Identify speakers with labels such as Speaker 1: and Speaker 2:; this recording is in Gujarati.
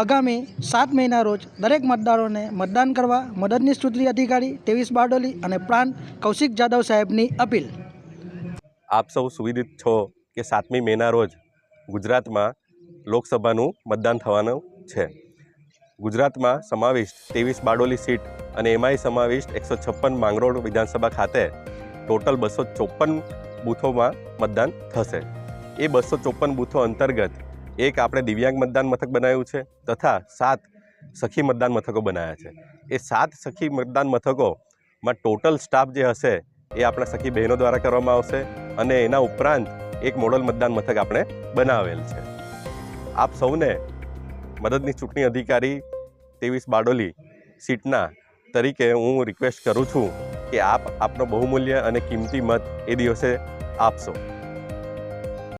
Speaker 1: આગામી સાત મહિના રોજ દરેક મતદારોને મતદાન કરવા મદદની ચૂંટણી અધિકારી ત્રેવીસ બારડોલી અને પ્રાંત કૌશિક જાદવ સાહેબની અપીલ.
Speaker 2: આપ સૌ સુવિદિત છો કે સાતમી મેના રોજ ગુજરાતમાં લોકસભાનું મતદાન થવાનું છે. ગુજરાતમાં સમાવિષ્ટ ત્રેવીસ બારડોલી સીટ અને એમાંય સમાવિષ્ટ એકસો છપ્પન માંગરોળ વિધાનસભા ખાતે ટોટલ બસો ચોપન બૂથોમાં મતદાન થશે. એ બસો ચોપન બૂથો અંતર્ગત એક આપણે દિવ્યાંગ મતદાન મથક બનાવ્યું છે તથા સાત સખી મતદાન મથકો બનાવ્યા છે. એ સાત સખી મતદાન મથકોમાં ટોટલ સ્ટાફ જે હશે એ આપણા સખી બહેનો દ્વારા કરવામાં આવશે અને એના ઉપરાંત એક મોડલ મતદાન મથક આપણે બનાવેલ છે. આપ સૌને મદદની ચૂંટણી અધિકારી ત્રેવીસ બારડોલી સીટના તરીકે હું રિક્વેસ્ટ કરું છું કે આપ આપનો બહુમૂલ્ય અને કિંમતી મત એ દિવસે આપશો.